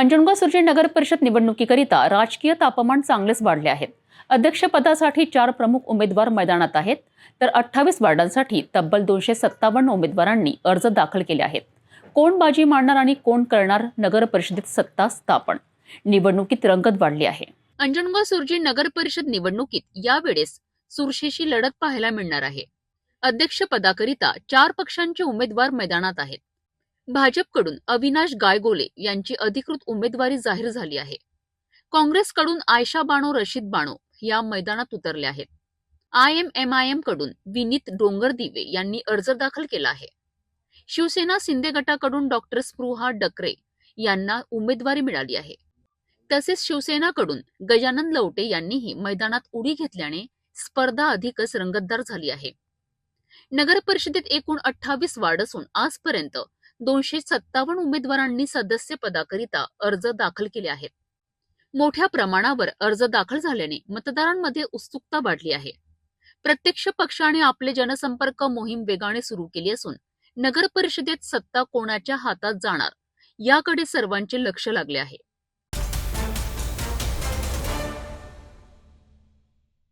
अंजनगाव सुरजी नगर परिषद निवडणुकीकरिता राजकीय तापमान चांगलेच वाढले आहे. अध्यक्षपदासाठी चार प्रमुख उमेदवार मैदानात आहेत. तर अठ्ठावीस वार्डांसाठी तब्बल दोनशे सत्तावन्न उमेदवारांनी अर्ज दाखल केले आहेत. कोण बाजी मारणार आणि कोण करणार नगर परिषदेत सत्ता स्थापन? निवडणुकीत रंगत वाढली आहे. अंजनगाव सुरजी नगर परिषद निवडणुकीत यावेळेस सुरशेशी लढत पाहायला मिळणार आहे. अध्यक्षपदाकरिता चार पक्षांचे उमेदवार मैदानात आहेत. भाजपकडून अविनाश गायगोले यांची अधिकृत उमेदवारी जाहीर झाली आहे. काँग्रेसकडून आयशा बाणो रशीद बाणो या मैदानात उतरल्या आहेत. आय एम एम आय एमकडून विनीत डोंगरदिवे यांनी अर्ज दाखल केला आहे. शिवसेना शिंदे गटाकडून डॉक्टर स्पृहा डकरे यांना उमेदवारी मिळाली आहे. तसेच शिवसेनाकडून गजानन लवटे यांनीही मैदानात उडी घेतल्याने स्पर्धा अधिकच रंगतदार झाली आहे. नगर परिषदेत एकूण अठ्ठावीस वार्ड असून आजपर्यंत दोनशे सत्तावन्न उमेदवारांनी सदस्य पदाकरिता अर्ज दाखल केले आहेत. मोठ्या प्रमाणावर अर्ज दाखल झाल्याने मतदारांमध्ये उत्सुकता वाढली आहे. प्रत्यक्ष पक्षाने आपले जनसंपर्क मोहीम वेगाने सुरू केली असून नगर परिषदेत सत्ता कोणाच्या हातात जाणार याकडे सर्वांचे लक्ष लागले आहे.